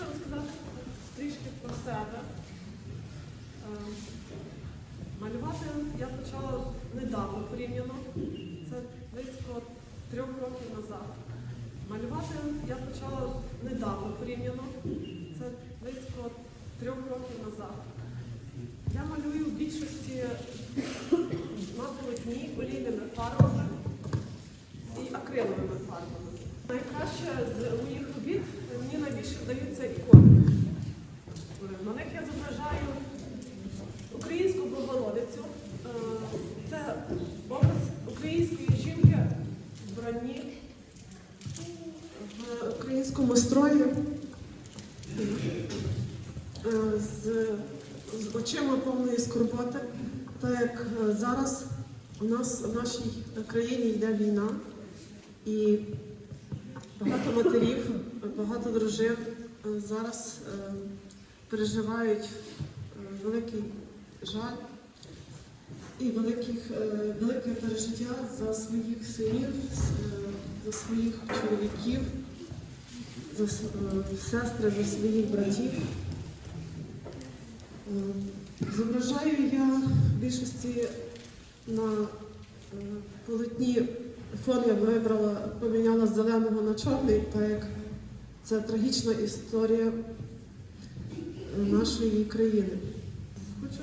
хочу розказати трішки про себе. Е, Малювати я почала недавно порівняно. Це близько трьох років назад. Малювати я почала недавно порівняно. Це близько трьох років назад. Я малюю в більшості полотні олійними фарбами і акриловими фарбами. Найкраще з моїх робіт мені найбільше вдаються ікони. На них я зображаю українську Богородицю. Е, Це образ української жінки в броні, в українському строї, е, з, з очима повної скорботи. Так як е, зараз у нас в нашій країні йде війна, і багато матерів, багато дружин е, зараз е, переживають е, великий жаль і великих, велике пережиття за своїх синів, за своїх чоловіків, за сестри, за своїх братів. Зображаю я в більшості на полотні фон я вибрала, поміняла з зеленого на чорний, так як це трагічна історія нашої країни. Хочу,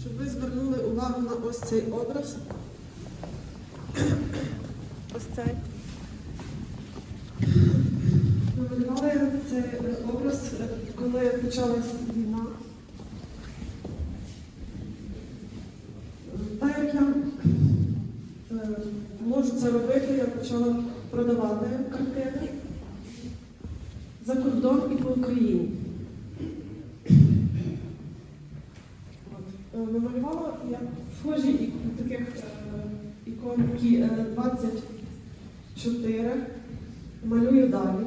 щоб ви звернули увагу на ось цей образ. Ось цей. Намалювали цей образ, коли почалась війна. Так як я е, це робити, я почала продавати картини за кордон і по Україні. Е, Намалювала я схожі таких е, ікон, які е, 24. Малюю далі.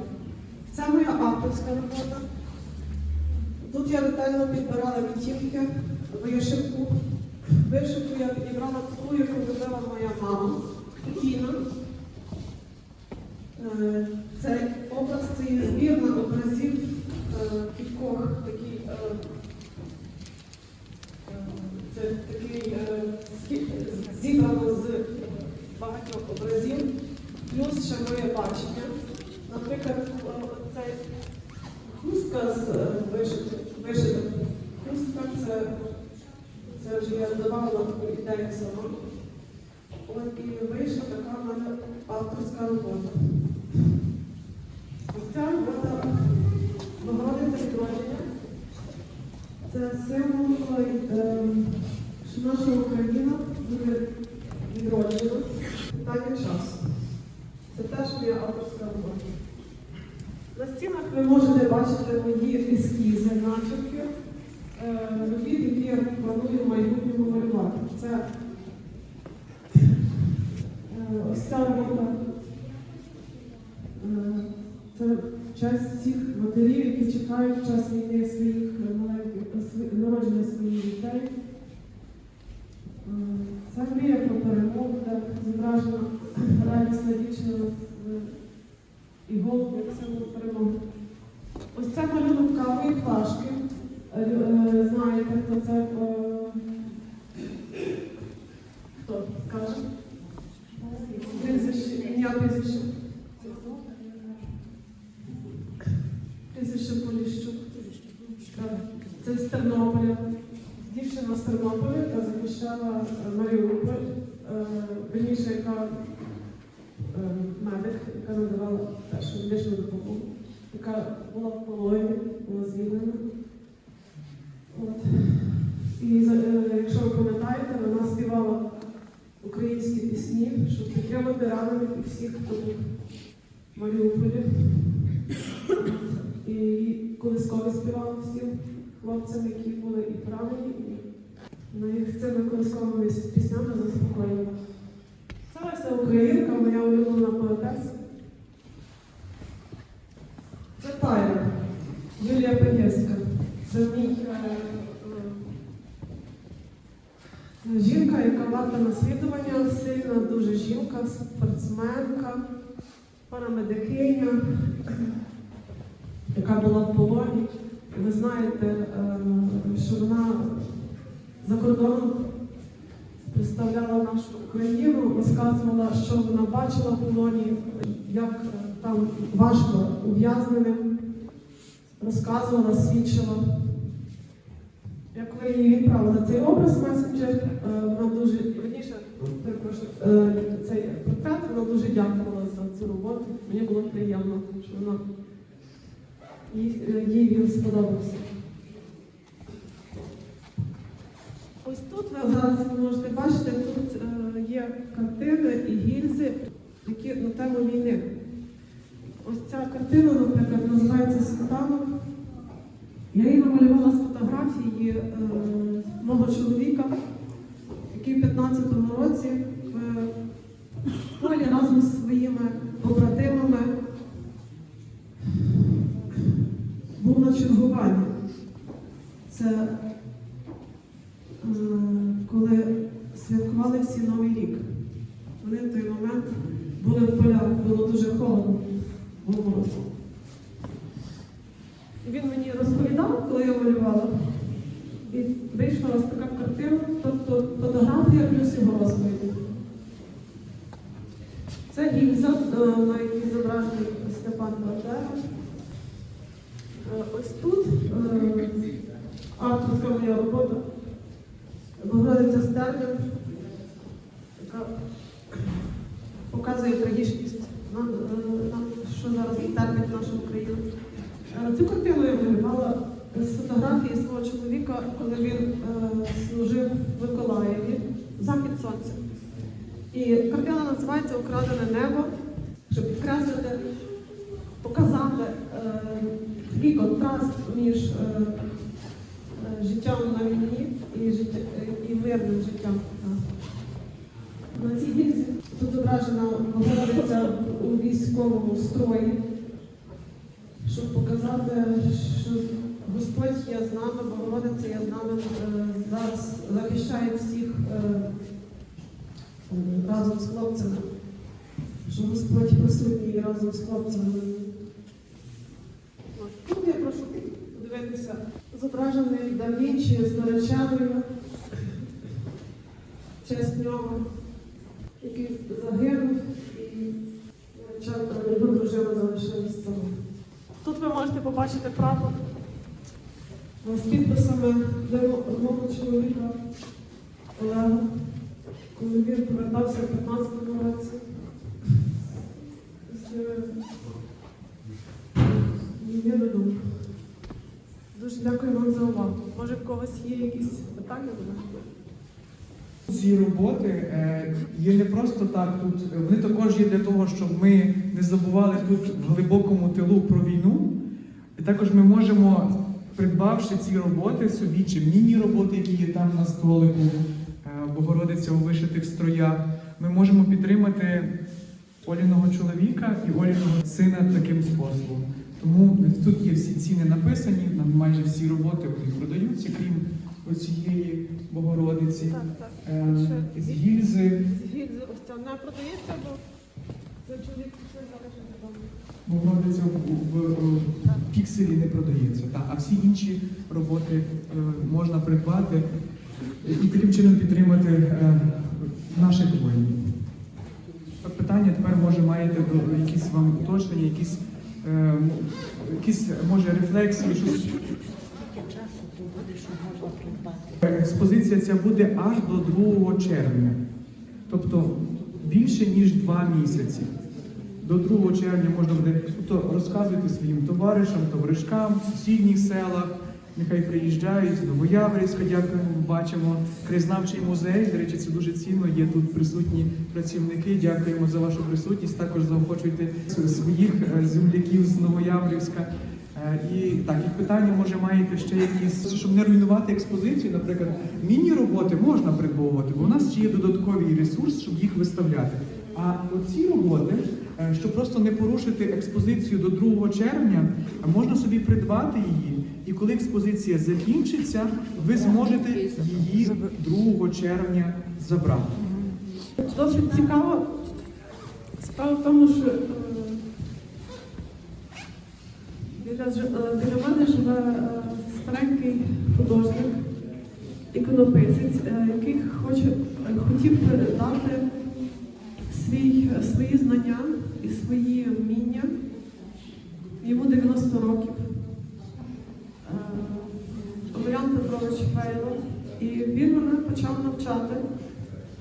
Це моя авторська робота. Тут я ретельно підбирала відтінки, вишивку. Вишивку я підібрала таку, яку робила моя мама Тіна. Це Цей образ це збірна образів е, кількох такий, е, е, це такий е, скі- зібрано з багатьох образів, плюс ще моє бачення. Наприклад, е, цей хустка з е, вишитих вишитих. Хустка це, це вже я давала таку ідею сама. От і вийшла така в мене авторська робота. Ця робота Богородиця відродження. Це символ, е, що наша Україна буде відроджена питання часу. Це теж моя авторська робота. На стінах ви можете бачити мої ескізи, начерки, е, робіт, які я планую в майбутньому малювати. Ця робота. Е, Це часть цих матерів, які чекають в час війни своїх е, маленьких е, народження своїх дітей. Це мрія про перемогу, де зображена радісна дівчина і голуб як символ перемоги. Ось це малюнок кавої плашки. Знаєте, хто це? Хто скаже? Прізвище, прізвище. Поліщук. Це з Тернополя. Дівчина з Тернополя, яка захищала Маріуполь, верніше, яка медик, яка надавала першу медичну допомогу, яка була в полоні, була звільнена. Українські пісні, щоб підтримати ранених і всіх, хто був в Маріуполі. І колискові співала всім хлопцям, які були і поранені, і на їх цими колисковими піснями заспокоювала. Це Леся Українка, моя улюблена поетеса. Це Тайна, Юлія Пенєвська. Це мій е, жінка, яка варта наслідування, сильна дуже жінка, спортсменка, парамедикиня. яка була в полоні. Ви знаєте, е, що вона за кордоном представляла нашу Україну, розказувала, що вона бачила в полоні, як е, там важко ув'язненим, розказувала, свідчила. Я коли її відправила цей образ месенджер, е, вона дуже верніше, перепрошую, е, цей портрет, вона дуже дякувала за цю роботу. Мені було приємно, що вона їй, е, він сподобався. Ось тут ви зараз можете бачити, тут є картини і гільзи, які на тему війни. Ось ця картина, наприклад, називається Світанок. Я її намалювала з фотографії е, мого чоловіка, який в 15-му році в полі разом з своїми побратимами був на чергуванні. Це е, коли святкували всі Новий рік. Вони в той момент були в полях, було дуже холодно, було морозно. І Він мені розповідав, коли я малювала, і вийшла ось така картина, тобто фотографія плюс його розповіді. Це гільза, е, на якій зображений Степан Бандера. Е, Ось тут е, авторська моя робота. Богородиця Стерлін, яка показує трагічність нам, що зараз терпить наша Україна. Е, Цю картину я малювала чоловіка, коли він е, служив в Миколаєві Захід сонця. І картина називається Украдене небо, щоб підкреслити, показати е, такий контраст між е, життям на війні і, життя, і мирним життям. На цій гільзі тут зображена Богородиця у військовому строї, щоб показати, що Господь є з нами, Богородиця є з нами, е, зараз захищає всіх е, разом з хлопцями, що Господь присутній разом з хлопцями. Тут я прошу подивитися, зображений Давінчі з нареченою, честь нього, який загинув, і нареченка, його дружина. Тут ви можете побачити прапор з підписами мого чоловіка Олега, коли він повертався в 15-му році. з е, війни додому. Дуже дякую вам за увагу. Може, в когось є якісь питання до мене? Ці роботи е, є не просто так тут. Вони також є для того, щоб ми не забували тут в глибокому тилу про війну. І також ми можемо, придбавши ці роботи собі, чи міні-роботи, які є там на столику, е, Богородиця у вишитих строях, ми можемо підтримати Оліного чоловіка і Оліного сина таким способом. Тому тут є всі ціни написані, нам майже всі роботи вони продаються, крім оцієї Богородиці. Так, так. Ще з гільзи Гільзи ось ця не продається, бо це чоловік пішов зараз додому. Богородиця в, в, в пікселі не продається, та, а всі інші роботи е, можна придбати і таким чином підтримати е, наших воїнів. Питання тепер може маєте до якісь вам уточнення, якісь, е, якісь може рефлексії, щось. Скільки часу то що можна придбати? Експозиція ця буде аж до 2 червня, тобто більше ніж два місяці. До 2 червня можна буде тобто, розказуйте своїм товаришам, товаришкам в сусідніх селах. Нехай приїжджають з Новояврівська, дякуємо, бачимо краєзнавчий музей. До речі, це дуже цінно. Є тут присутні працівники. Дякуємо за вашу присутність. Також заохочуйте своїх е, земляків з Новояврівська. Е, І так, і питання, може, маєте ще якісь, щоб не руйнувати експозицію, наприклад, міні-роботи можна придбовувати, бо у нас ще є додатковий ресурс, щоб їх виставляти. А оці роботи, щоб просто не порушити експозицію до 2 червня, е, можна собі придбати її. І коли експозиція закінчиться, ви зможете її 2 червня забрати. Досить цікаво. Справа в тому, що е, Біля, е, біля мене живе е, старенький художник, іконописець, е, який хоче, е, хотів передати свої знання і свої вміння. Йому 90 років. Е, Петрович Фейло. І він мене почав навчати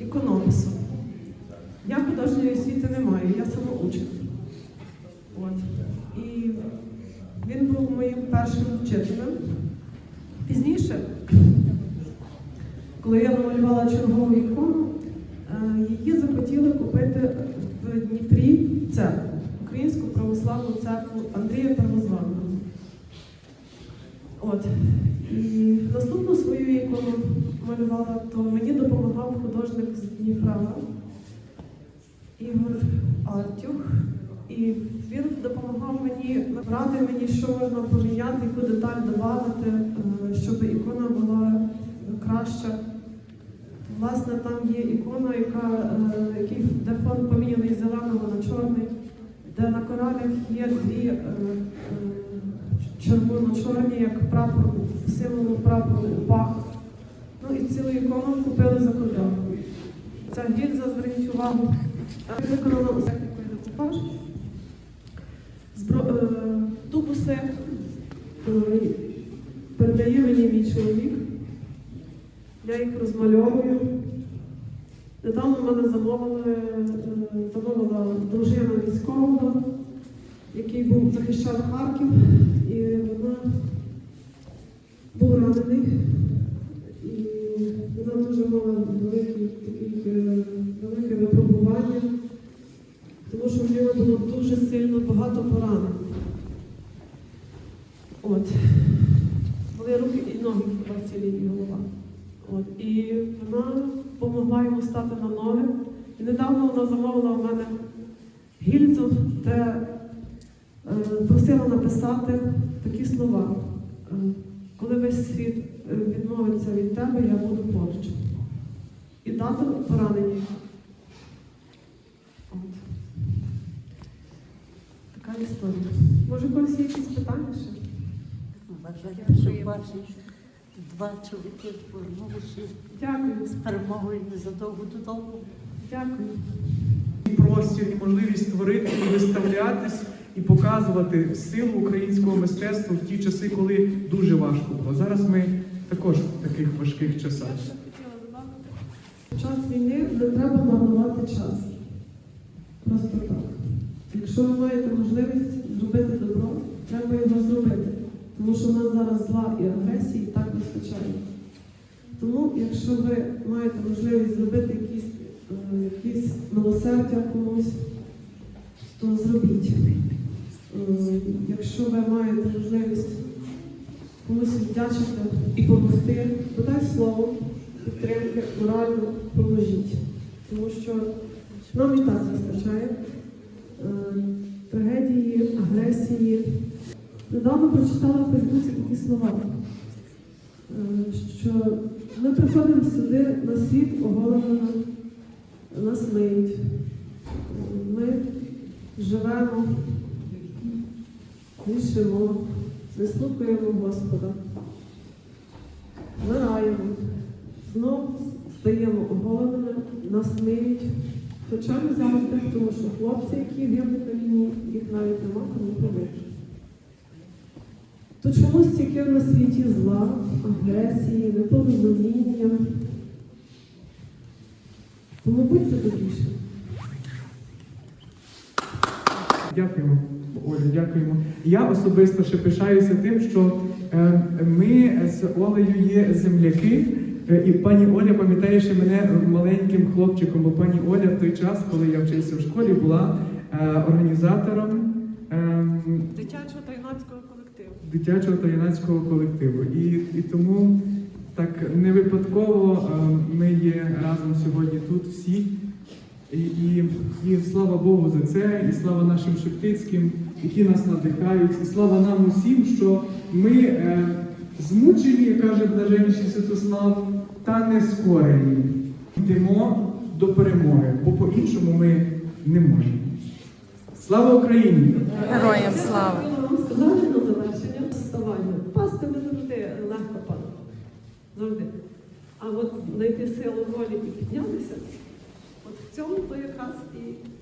іконопису. Я художньої освіти не маю, я самоучень. От. І він був моїм першим вчителем. Пізніше, коли я намалювала чергову е, купити в Дніпрі церкву, Українську православну церкву Андрія Первозваного. От. І наступну свою ікону малювала, то мені допомагав художник з Дніпра Ігор Артюх. І він допомагав мені радив мені, що можна поміняти, яку деталь додати, е, щоб ікона була краща. Власне, там є ікона, яка, е, фон поміняний з зеленого на чорний, де на коралях є дві е, е, червоно-чорні, як прапор, символ прапору УПА. Ну і цілу ікону купили за кордон. Ця гільза, зверніть увагу, е, виконана у технікою декупаж. Збро... е, Тубуси е, передає мені мій чоловік. Я їх розмальовую. В мене замовили, е, замовила дружина військового, який був захищав Харків, і вона був ранений. І вона дуже мала е, велике випробування, тому що в нього було дуже сильно багато поранень. От. Були руки і ноги хіба цілі голова. От. І вона допомогла йому стати на ноги. І недавно вона замовила у мене гільзу, де е, просила написати такі слова. Е, коли весь світ е, відмовиться від тебе, я буду поруч. І дата поранення. От. Така історія. Може, когось є якісь питання ще? Бажаю, щоб ваші два чоловіки повернулися Дякую. з перемогою незадовго додому. Дякую. І простір, і можливість створити і виставлятись, і показувати силу українського мистецтва в ті часи, коли дуже важко було. Зараз ми також в таких важких часах. В час війни не треба марнувати час. Просто так. Якщо ви маєте можливість зробити добро, треба його зробити. Тому що в нас зараз зла і агресії так вистачає. Тому, якщо ви маєте можливість зробити якісь, е, якісь милосердя комусь, то зробіть. Е, Якщо ви маєте можливість комусь віддячити і допомогти, подай слово, підтримки, морально поможіть. Тому що нам і так вистачає е, трагедії, агресії. Недавно прочитала в Фейсбуці такі слова, е, що ми приходимо сюди на світ оголеними, нас миють. Ми живемо, грішимо, не слухаємо Господа, вмираємо, знов стаємо оголеними, нас миють. Хоча не завжди, тому що хлопці, які гинуть на війні, їх навіть нема кому помити. То чомусь тільки на світі зла, агресії, непорозуміння. Тому будьте добріші. Дякуємо, Оля, дякуємо. Я особисто ще пишаюся тим, що е, ми з Олею є земляки. Е, І пані Оля пам'ятає ще мене маленьким хлопчиком, бо пані Оля в той час, коли я вчився в школі, була е, організатором е, Дитячого та юнацького. Дитячого та юнацького колективу. І, і тому так не випадково е, ми є разом сьогодні тут всі. І, і, і слава Богу за це, і слава нашим шептицьким, які нас надихають, і слава нам усім, що ми е, змучені, як каже блаженніший Святослав, та не скорені. Йдемо до перемоги, бо по-іншому ми не можемо. Слава Україні! Героям слава! you.